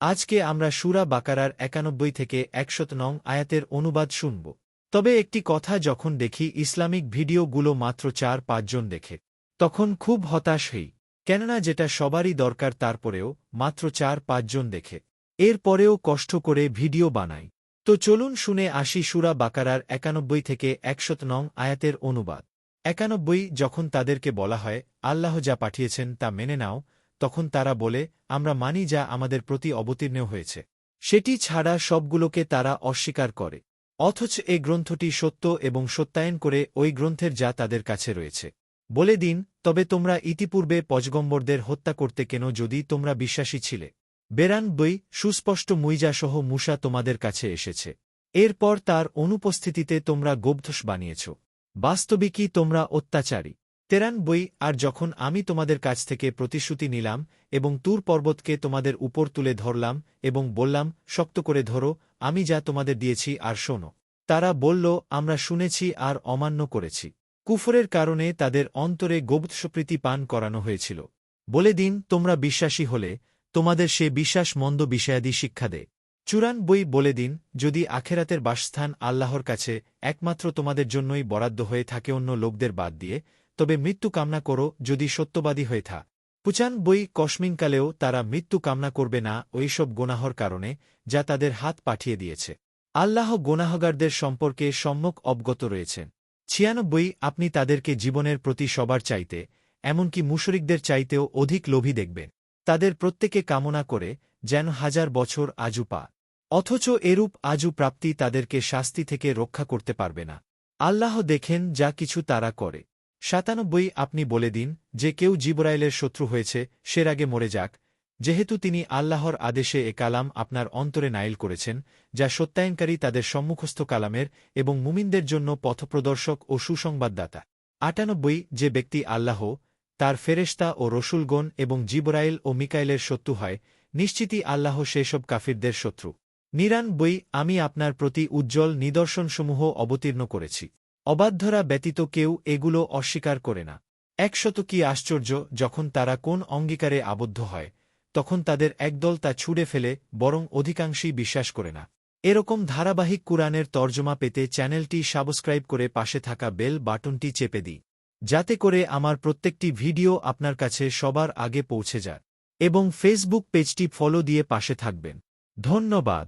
আজকে আমরা সুরা বাকারার একানব্বই থেকে একশত নং আয়াতের অনুবাদ শুনব। তবে একটি কথা যখন দেখি, ইসলামিক ভিডিওগুলো মাত্র চার পাঁচজন দেখে, তখন খুব হতাশ হই। কেননা যেটা সবারই দরকার তারপরেও মাত্র চার পাঁচজন দেখে এর পরেও কষ্ট করে ভিডিও বানাই। তো চলুন শুনে আসি সুরা বাকারার একানব্বই থেকে একশত নং আয়াতের অনুবাদ। একানব্বই যখন তাদেরকে বলা হয়, আল্লাহ যা পাঠিয়েছেন তা মেনে নাও তখন তারা বলে, আমরা মানি যা আমাদের প্রতি অবতীর্ণ হয়েছে। সেটি ছাড়া সবগুলোকে তারা অস্বীকার করে। অথচ এ গ্রন্থটি সত্য এবং সত্যায়ন করে ওই গ্রন্থের যা তাদের কাছে রয়েছে। বলে দিন, তবে তোমরা ইতিপূর্বে পজগম্বরদের হত্যা করতে কেন যদি তোমরা বিশ্বাসী ছিলে? বেরান বই সুস্পষ্ট মুইজাসহ মূষা তোমাদের কাছে এসেছে। এরপর তার অনুপস্থিতিতে তোমরা গোবধস বানিয়েছ। বাস্তবিকই তোমরা অত্যাচারী। তেরান বই, আর যখন আমি তোমাদের কাছ থেকে প্রতিশ্রুতি নিলাম এবং তুর পর্বতকে তোমাদের উপর তুলে ধরলাম এবং বললাম, শক্ত করে ধরো, আমি যা তোমাদের দিয়েছি আর শোনো। তারা বলল, আমরা শুনেছি আর অমান্য করেছি। কুফরের কারণে তাদের অন্তরে গোবৎসপ্রীতি পান করানো হয়েছিল। বলে দিন, তোমরা বিশ্বাসী হলে, তোমাদের সে বিশ্বাস মন্দ বিষয়াদি শিক্ষা দে। চূড়ান বই বলে দিন, যদি আখেরাতের বাসস্থান আল্লাহর কাছে, একমাত্র তোমাদের জন্যই বরাদ্দ হয়ে থাকে অন্য লোকদের বাদ দিয়ে তবে মৃত্যু কামনা করো যদি সত্যবাদী হয়ে থা। পুচান বই কসমিনকালেও তারা মৃত্যু কামনা করবে না ওইসব গোনাহর কারণে, যা তাদের হাত পাঠিয়ে দিয়েছে। আল্লাহ গোনাহগারদের সম্পর্কে সম্যক অবগত রয়েছেন। ছিয়ানব্বই আপনি তাদেরকে জীবনের প্রতি সবার চাইতে, এমনকি মুশরিকদের চাইতেও অধিক লোভী দেখবেন। তাদের প্রত্যেকে কামনা করে, যেন হাজার বছর আজু পা। অথচ এরূপ আজু প্রাপ্তি তাদেরকে শাস্তি থেকে রক্ষা করতে পারবে না। আল্লাহ দেখেন যা কিছু তারা করে। সাতানব্বই আপনি বলে দিন যে কেউ জিবরাইলের শত্রু হয়েছে সের আগে মরে যাক। যেহেতু তিনি আল্লাহর আদেশে এ কালাম আপনার অন্তরে নাইল করেছেন, যা সত্যায়নকারী তাদের সম্মুখস্থ কালামের এবং মুমিনদের জন্য পথপ্রদর্শক ও সুসংবাদদাতা। আটানব্বই যে ব্যক্তি আল্লাহ, তার ফেরেশতা ও রসুলগণ এবং জিবরাইল ও মিকাইলের শত্রু হয়, নিশ্চিতই আল্লাহ সেসব কাফিরদের শত্রু। নিরানব্বই আমি আপনার প্রতি উজ্জ্বল নিদর্শনসমূহ অবতীর্ণ করেছি। অবাধ্যরা ব্যতীত কেউ এগুলো অস্বীকার করে না। একশত কি আশ্চর্য, যখন তারা কোন অঙ্গীকারে আবদ্ধ হয়, তখন তাদের একদল তা ছুড়ে ফেলে, বরং অধিকাংশই বিশ্বাস করে না। এরকম ধারাবাহিক কুরআনের তর্জমা পেতে চ্যানেলটি সাবস্ক্রাইব করে পাশে থাকা বেল বাটনটি চেপে দিই, যাতে করে আমার প্রত্যেকটি ভিডিও আপনার কাছে সবার আগে পৌঁছে যায়, এবং ফেসবুক পেজটি ফলো দিয়ে পাশে থাকবেন। ধন্যবাদ।